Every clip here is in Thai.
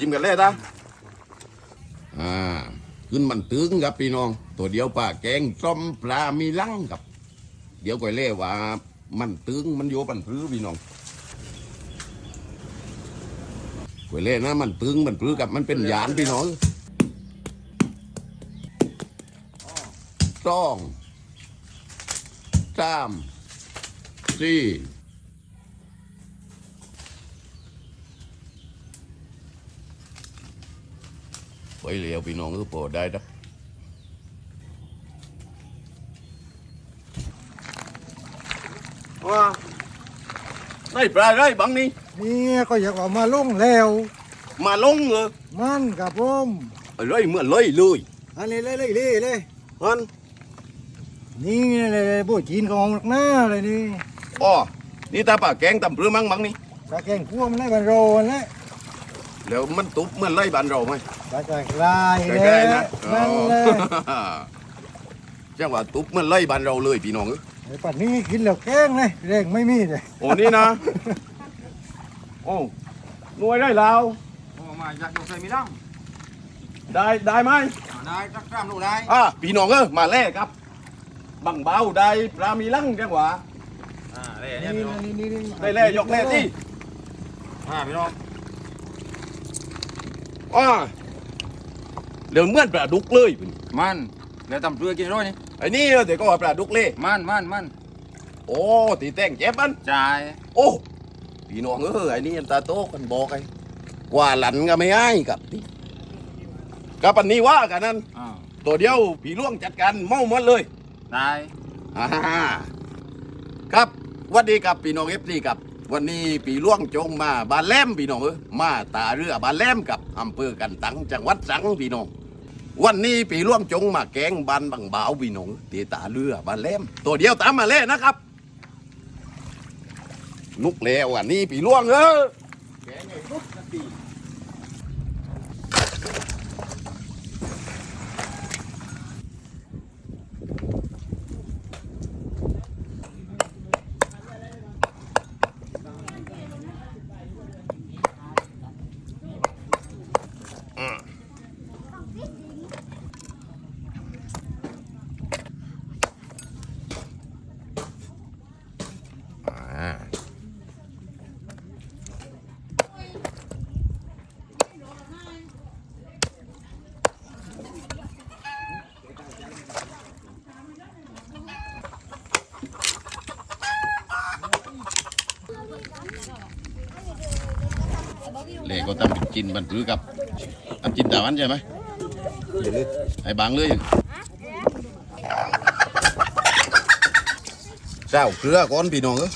จิ้มกันเลยตาอ่าขึ้นมันตึงครับพี่น้อง ตัวเดียวปลาแกงส้มปลามีลังครับ เดี๋ยวก่อยเล่ว่า มันตึงมันโยปันพลื้อพี่น้องก่อยเล่นะมันตึงมันพลื้อกับมันเป็นหยานพี่น้องสองสามสี่ ไปเลี้ยวพี่น้องก็พอได้นะว่าได้ปลาได้บังนี่นี่ก็อยากออกมาลงแล้ว มาลงเหรอมันกับผมเลยเมื่อเลยเลยอันนี้เลยเลยเลยเลยฮันนี่เลยเลยพวกจีนก็มองหน้าเลยนี่อ๋อนี่ตาปลาแกงตำเปลือมั้งบังนี่ตาแกงคั่วมันได้บรรโรนแล้ว แล้วมันตุบเหมื่อนเลยบานเราไหมตาแกงลายใกล้ๆนะนั่นเลยอ๋อจังหวะตุบเหมื่อนเลยบานเราเลยพี่น้องเอ้ยไอ้ปัดนี้กินแล้วแกงเลยแรงไม่มีเลยโอ้นี่นะโอ้หน่วยได้แล้วโอ้มาจากลูกใส่มีดังได้ได้ไหมได้จักกล้ามลูกได้อะพี่น้องเออมาแลกครับ บังเบาได้ปลามีลังจังหวะอ่าเล่นี่เนี่ยพี่น้องนี่นี่นี่ได้แล่ยกแล่ที่อ่าพี่น้อง อ่าเดี๋ยวเหมื่อนปลาดุกเลยพุ่นมันแล้วตำเรือกินร้อยนี่ไอ้นี่เดี๋ยวก็ว่าปลาดุกเล่มันมันมันโอ้ตีแต่งเจ็บมันจ่ายโอ้พี่น้องเออไอ้นี่ตาโตกันบอกไอ้กว่าหลันก็ไม่ให้กับนี่กับปันนี้ว่ากันนั้นอ่าตัวเดียวผีล่วงจัดการเมาหมดเลยได้อ่าครับหวันดีครับพี่น้องเอฟซีครับ วันนี้ปีล่วงจงมาบานแหลมพี่น้องเออมาตาเรือบานแหลมกับ อำเภอกันตังจังหวัดสังพี่น้องวันนี้ปีล่วงจงมาแกงบานบังเบาวพี่น้องตีตาเรือบานแหลมตัวเดียวตามมาเล่นะครับ นุกแล้วอันนี้ปีล่วงเออแกงไอ้นุกสักที อ่าเล่ ก็ตำจินบันปรือกับตำจินตาวันใช่ไหมไอ้บางเลยเจ้าเกลือก้อนพี่น้องเอ้ย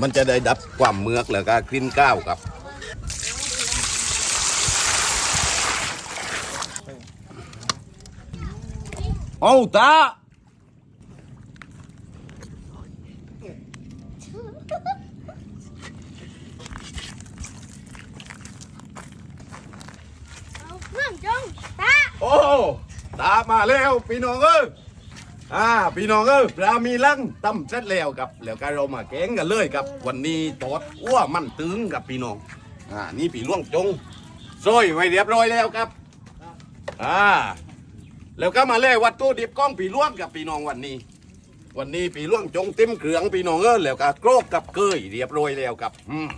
มันจะได้ดับความเมือกแล้วก็กลิ่นก้าวครับเอาตา ตาโอ้ตามาแล้วพี่น้องเอ้ยอ่าพี่น้องเอ้ยปลามีลังตั้มเสร็จแล้วครับแล้วก็เรามาแกงกันเลยครับ วันนี้ตอดอ้วมันตึงกับพี่น้องอ่านี่พี่ล่วงจงซอยไว้เรียบร้อยแล้วครับอ่าแล้วก็มาเล่วัตถุดิบก้องปีล่วงกับพี่น้องวันนี้ วันนี้ปีล่วงจงเต็มเครื่องพี่น้องเออแล้วก็โกรกกับเกยเรียบร้อยแล้วครับอืม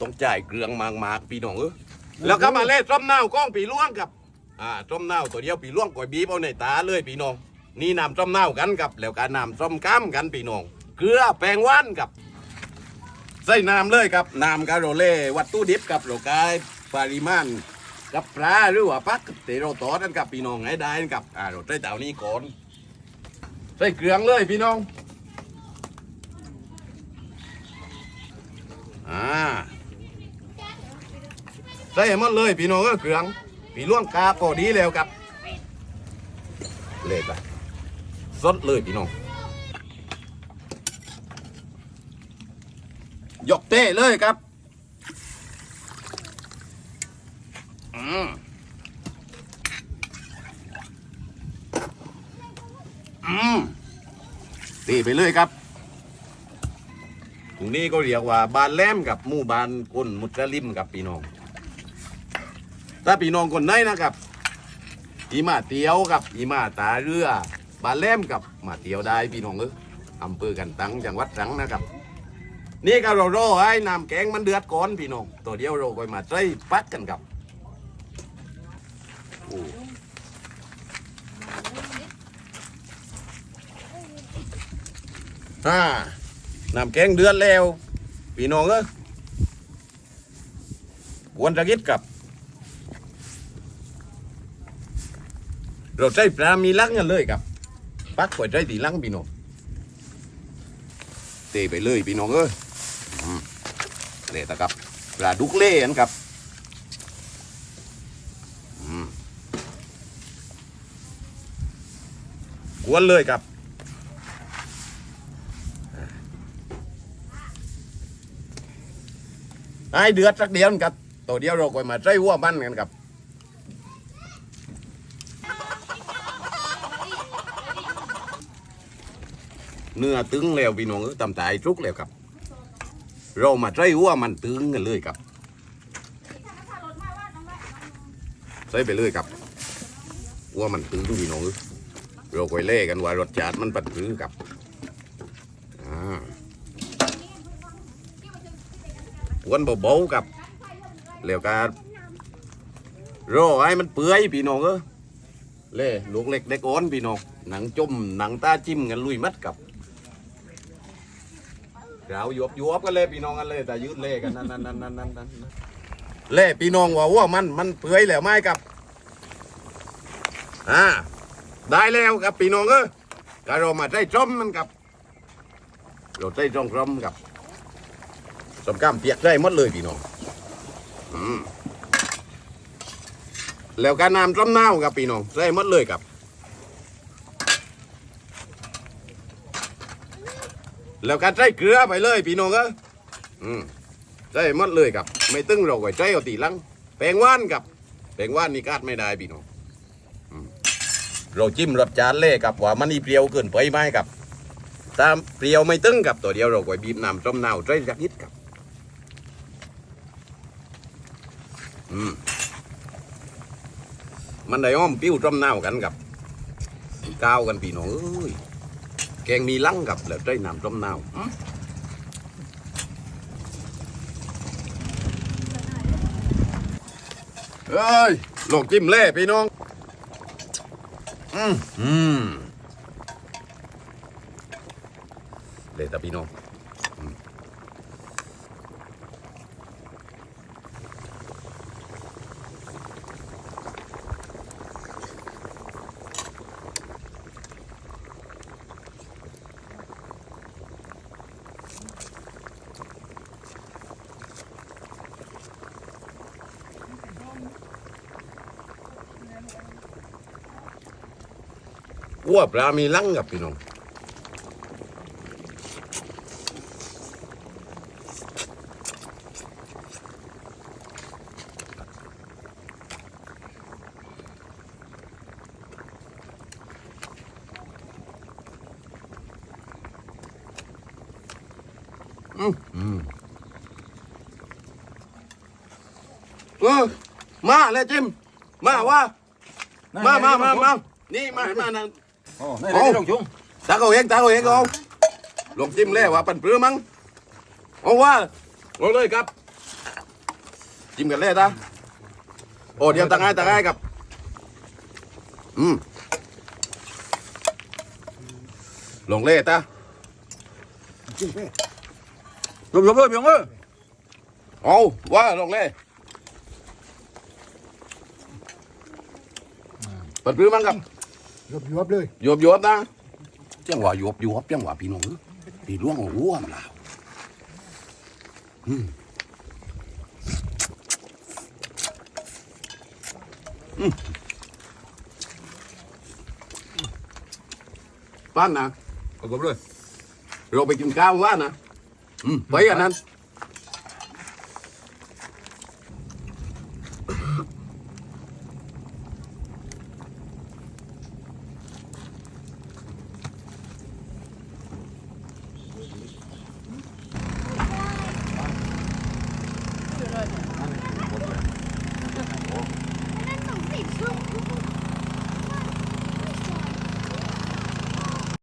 ต้องจ่ายเครื่องมากๆพี่น้องเออแล้วก็มาเล่ต้มเน่าก้องปีล่วงกับ อ่าต้มเน่าตัวเดียวปีล่วงก่อยบีบเอาในตาเลยพี่น้อง นี่น้ำต้มเน่ากันกับแล้วก็น้ำต้มก้ามกันพี่น้อง เกลือแปงว่านกับใส่น้ำเลยครับน้ำกาโรเล่วัตถุดิบกับโลกายปริมาณกับปลาหรือว่าปักเตโรตอนั่นกับพี่น้องให้ได้กับอ่าเราใส่เต่านี้ก่อนใส่เกลืองเลยพี่น้องอ่าใส่ให้หมดเลยพี่น้องก็เกลือง พี่ล่วงกาพอดีแล้วครับ เล็กอะสดเลยพี่น้องยกเต้เลยครับอืมอืมตีไปเลยครับตรงนี้ก็เรียกว่าบานแลมกับหมู่บานกุนมุสลิมกับพี่น้อง ถ้าพี่น้องคนไหนนะครับอีมาเตียวกับอีมาตาเรือบาเล่มกับมาเตียวได้พี่น้องเอออำเภอกันตังจังหวัดตรังนะครับ นี่ก็เรารอให้น้ำแกงมันเดือดก่อนพี่น้องตัวเดียวเราก็มาใส่ปัดกันครับโอ้อ่าน้ำแกงเดือดแล้ว พี่น้องเออควรจะคิดกับ เราใช้ปลามีลังกันเลยครับปักไว้ใช้ตีลังพี่น้องเตะไปเลยพี่น้องเอ้ยอืมเละตะครับปลาดุกเล่นครับกวนเลยครับไอ้เดือดสักเดียวครับตัวเดียวเราก็มาใช้หัวมันกันครับ เนื้อตึงแล้วพี่น้องตำตายทุกแล้วครับ เรามาใช้หัวมันตึงกันเลยครับใส่ไปเลยครับหัวมันตึงพี่น้องเราคอยเล่กันว่ารสชาติมันปัดหรือครับวนเบาๆครับแล้วก็รอให้มันเปื่อยพี่น้องเอ้ยเล่ลูกเล็กเด็กอ่อนพี่น้องหนังจมหนังตาจิ้มกันลุยมัดกับ เราหยวบยวบกันเลยพี่น้องกันเลย แต่ยืดเล่กันนั่นนั่นนั่นนั่นนั่นนั่นเล่พี่น้องว่าว่ามันมันเปื่อยแล้วไมครับอ่าได้แล้วครับพี่น้องเออก็เรามาได้จอมมันครับเราได้จอมจอมครับสมก้ามเปียกได้หมดเลยพี่น้องอืมแล้วการน้ำจอมเน่าครับพี่น้องได้หมดเลยครับ แล้วก็ใส่เกลือไปเลยพี่น้องเอ้ยอืมใส่หมดเลยครับ ไม่ตึงเราก็ใส่เอาตีลังแปลงว่านกับแปลงว่านนี่กาดไม่ได้พี่น้องเราจิ้มรสจานเล่กับว่ามันนี่เปรี้ยวเกินไปไหมครับตามเปรี้ยวไม่ตึงกับตัวเดียวเราก็บีบน้ำต้มนาวใส่สักนิดครับอืมมันได้อ้อมปิ้วต้มนาวกันกับก้าวกันพี่น้องเอ้ย กงมีลังกับแล้วได้น้ำต้มนาวอืมเอ้ยโลกจิ้มเล่พี่น้อง อืมอืมเล่แต่พี่น้อง อืมวัวปลามีลังกับพี่น้องอืมอืมเออมาเลยจิม มาว่า มามามามานี่มามานั่น โอ้นี่เดี๋ยวนี้ลงจุงตาเขาเองตาเขาเองเอาลงจิ้มแล้วว่าปั่นเปลือมั้งเอาว่าลงเลยครับ จิ้มกันเลยตาโอ้เดี๋ยวตังไงตังไงครับ อืมลงเลยตาจริงเป้ยบยบเลยพี่น้องเอ้ยเอาว่าลงเลยปั่นเปลือมั้งครับ ยบยบเลยหยวบหยวบนะจังหวะหยวบหยวบจังหวะพี่น้องพี่ล่วงหัวมันลาวอืมอืมป้านนะเอากบเลยเราไปกินข้าวว่านะอืมไปกันนั้น